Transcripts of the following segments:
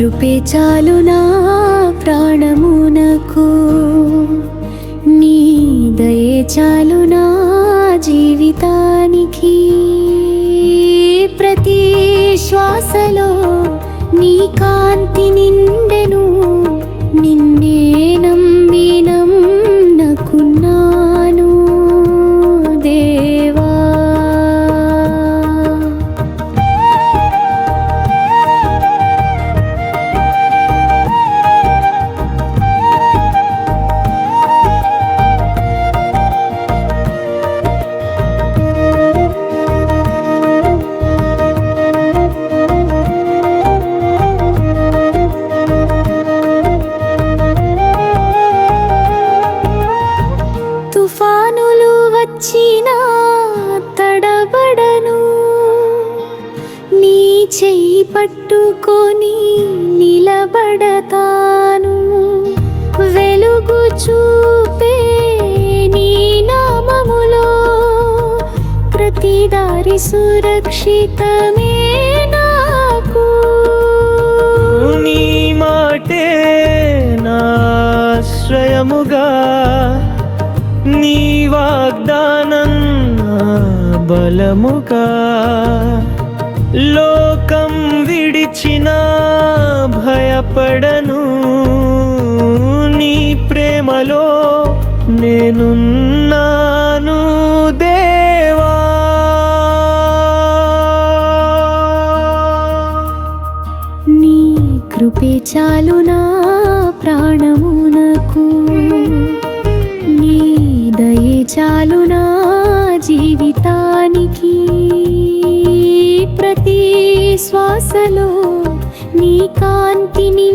కృపే చాలు నా ప్రాణమునకు. నీ దయే చాలు నా జీవితానికి. ప్రతి శ్వాసలో నీ కాంతి నిన్ను వచ్చినా తడబడను. నీ చెయ్యి పట్టుకొని నిలబడతాను. వెలుగు చూపే నీ నామములో ప్రతి దారి సురక్షితమే నాకు. నీ మాటే నాశ్రయముగా నీ వాగ్దానం బలముగా. లోకం విడిచిన భయపడను. నీ ప్రేమలో నేనున్నాను దేవా. నీ కృపే చాలు నా ప్రాణమునకు చాలు నా జీవితానికి. ప్రతి శ్వాసలో నీ కాంతిని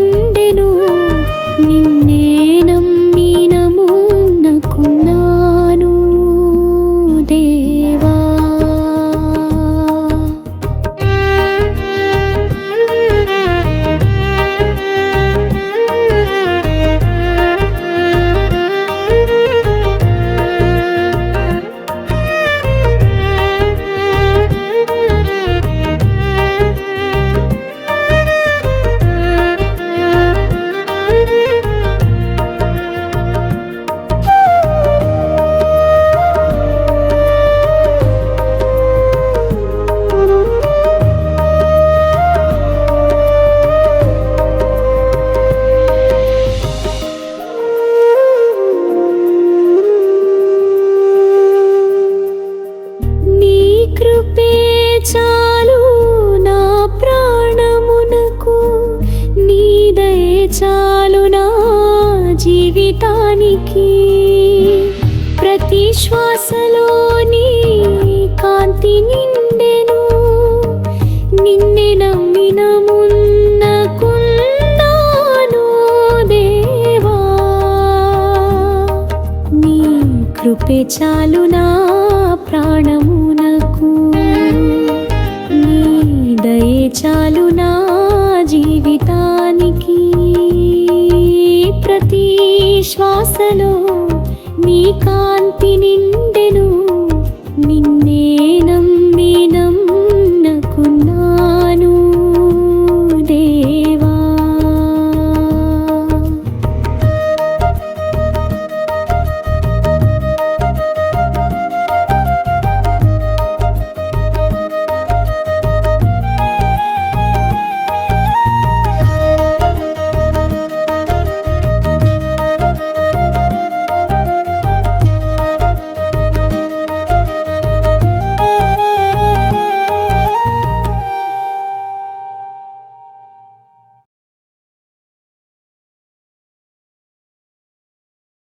జీవితానికి ప్రతి శ్వాసలోని కాంతి నిండెను. నిన్నే నమ్మిన మున్నకున్నాను దేవా. నీ కృపే చాలు నా ప్రాణము శ్వాసలో నీ కాంతి నిండెను.